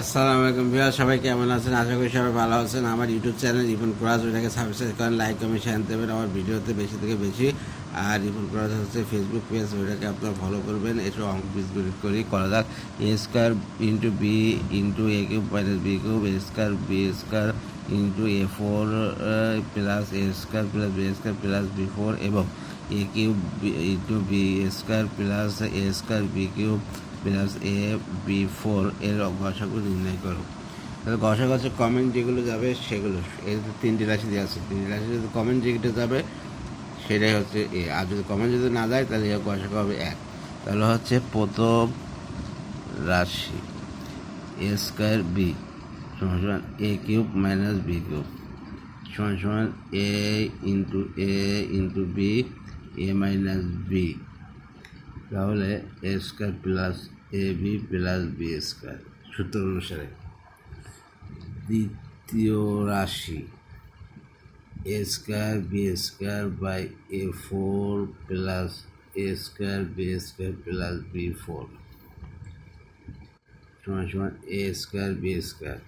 আসসালামু আলাইকুম ভিউয়ার সবাই কেমন আছেন? আশা করি সবাই ভালো আছেন। আমার ইউটিউব চ্যানেল রিপন কুরাজ ওইটাকে সাবস্ক্রাইব করেন লাইক কমেন্ট শেয়ার দেবেন আমার ভিডিওতে বেশি থেকে বেশি। আর রিপন কুরাজ হচ্ছে ফেসবুক পেজ ওইটাকে আপনারা ফলো করবেন। এটা অঙ্ক বীজগণিত করি, করা যাক। A square into b into a cube minus b cube a square b square into a four plus a square plus b square plus b four এবং a cube into b square plus a square b cube plus a b four এর গসাগু নির্ণয় করো। তাহলে গসাগু হচ্ছে comment যেগুলো যাবে সেগুলো, এই তিনটি রাশি দেওয়া আছে, তিনটি রাশি যদি কমেন্ট যেটা যাবে সেটাই হচ্ছে এ আর যদি কমেন্ট যদি না যায়, তাহলে গসাগু হবে এক। তাহলে হচ্ছে প্রথম রাশি এ স্কোয়ার বি সমান সমান a cube minus b cube সমান সমান a into a into b a minus b তাহলে a square plus A B plus B square সূত্র অনুসারে দ্বিতীয় রাশি A square B square by A four plus A square B square plus B four সমান সমান A square B square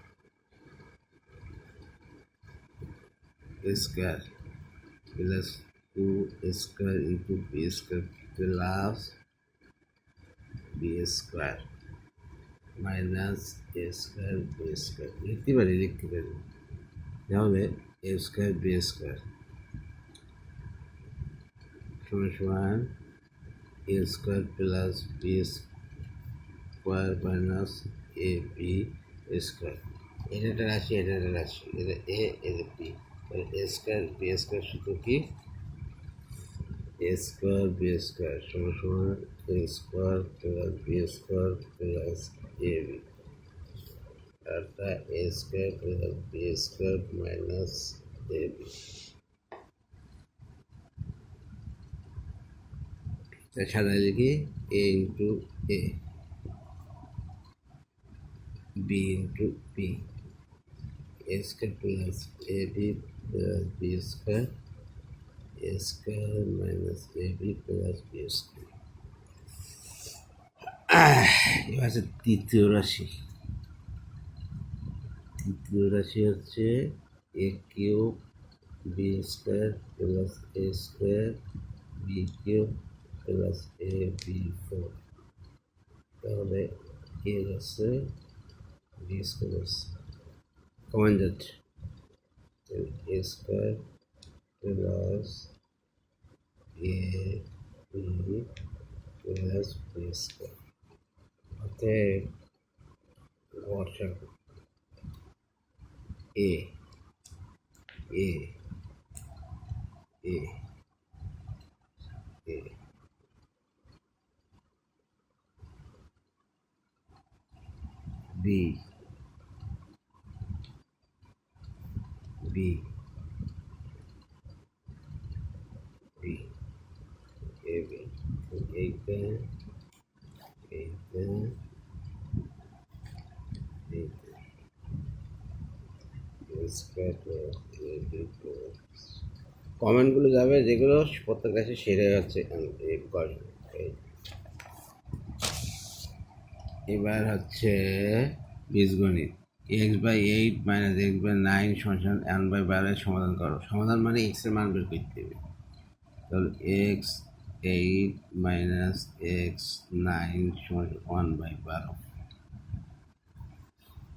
square plus two square into B square plus B square minus A square B square লিখতে পারি লিখতে পারি তাহলে এ square B square সমান সমান A square plus B square minus A B square এটা একটা রাশি এটা একটা রাশি এটা এ এটা বি তাহলে এ স্কোয়ার বি স্কোয়ার শুধু কি এ স্কোয়ার বি স্কোয়ার সমান সমান A square plus B square plus A B একটা A square plus B square minus A B সাধারণ লিখি A into A B into B A square plus A B plus B square a square minus ab plus b square এবার আছে তৃতীয় রাশি। তৃতীয় রাশি হচ্ছে a cube, b square plus a square, b cube plus a b four. তাহলে a আছে b square কমান যাচ্ছে। A square plus a b plus b square অতএব গসাগ a a a a b b এইটা এইটা এইটা কমেন্টগুলো যাবে, যেগুলো প্রত্যেক রাশি সেরে এই এবার হচ্ছে বীজগণিত। X by eight minus x by nine সমান এন বাই বারোর সমাধান করো। সমাধান মানে এক্সের মান বের করতে হবে। তাহলে x eight minus x nine সমান ওয়ান বাই বারো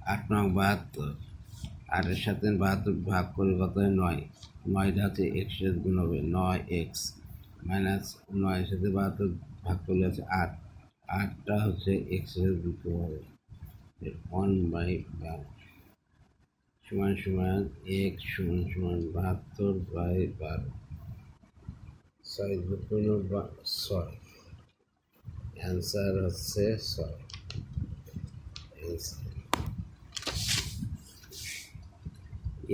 আট নং বাহাত্তর। আটের সাথে বাহাত্তর ভাগ করে কত হয়? নয়। নয়টা হচ্ছে এক্সের গুণ হবে নয় এক্স মাইনাস নয়ের সাথে বাহাত্তর ভাগ করলে হচ্ছে আট। আটটা হচ্ছে এক্সের দুটো হবে। ওয়ান বাই বারো সমান সমান এক্স সমান সমান বাহাত্তর বাই বারো ছয় দুগুণ বা ছয় অ্যান্সার হচ্ছে ছয়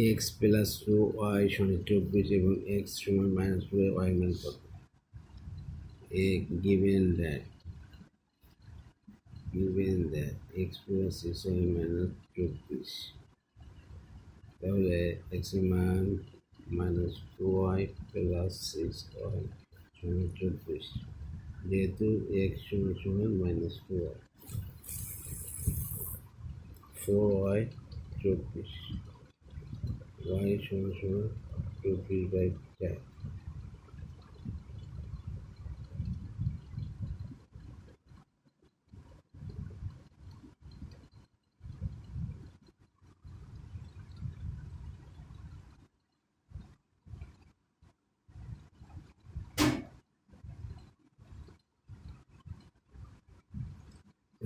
এক্স প্লাস টু ওয়াই সমান চব্বিশ এবং এক্স সমান মাইনাস টু ওয়াই মান কত A given that given that x plus six y minus চব্বিশ তাহলে x এর মান minus two y plus six y সমান চব্বিশ, যেহেতু এক্স সমান সমান minus two y. Four y চব্বিশ, ওয়াই সমান সমান চব্বিশ বাই চার।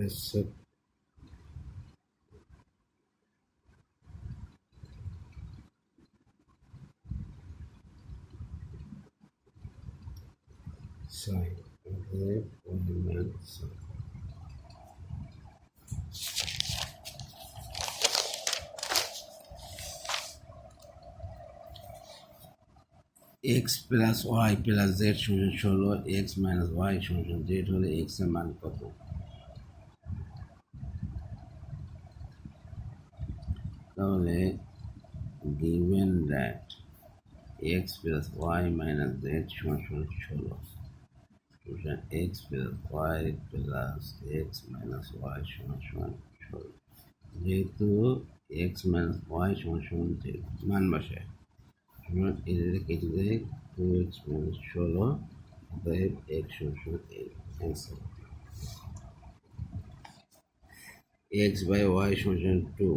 That's sign okay one man sign X plus Y plus Z সমান ষোলো এক্স মাইনাস ওয়াই সমান জেড হলে এক্স এর মান কত তাহলে given that x plus y minus z সমান সমান ষোলো। সুতরাং x plus y plus x minus y সমান সমান ষোলো। যেহেতু x minus y সমান সমান মান বসায় সুতরাং এদের কেটে দেয় টু এক্স মাইনাস ষোলো, অতএব এক্স সমান সমান অ্যান্সার এক্স বাই ওয়াই সমান সমান টু।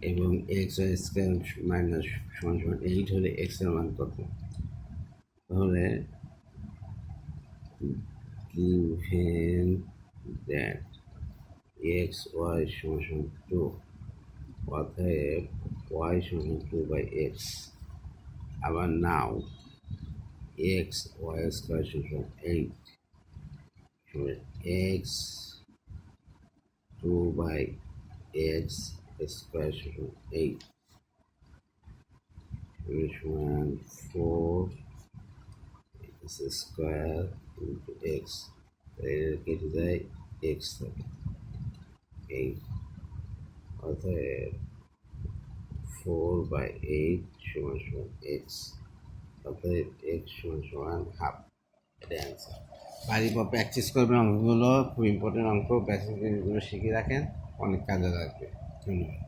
এবং এক্স ওয়াই স্কোয়ার মাইনাস সমান সমান এইট হলে এক্সের মান কত? তাহলে given that x, y সমান সমান টু অতএব y সমান টু বাই এক্স আবার নাও এক্স ওয়াই স্কোয়ার সমান eight x two by x square সমান এইট সমান ফোর এক্স স্কোয়ার ইন্টু এক্সের কেটে যায় এক্স থাকে এইট অতএব ফোর বাই এইট সমান সমান এক্স অতএব এক্স সমান সমান হাফ এটা অ্যান্সার বাড়ির পর প্র্যাকটিস করবেন অঙ্কগুলো, খুব ইম্পর্টেন্ট অঙ্ক বেসিক জিনিসগুলো শিখে রাখেন, অনেক কাজে লাগবে। 嗯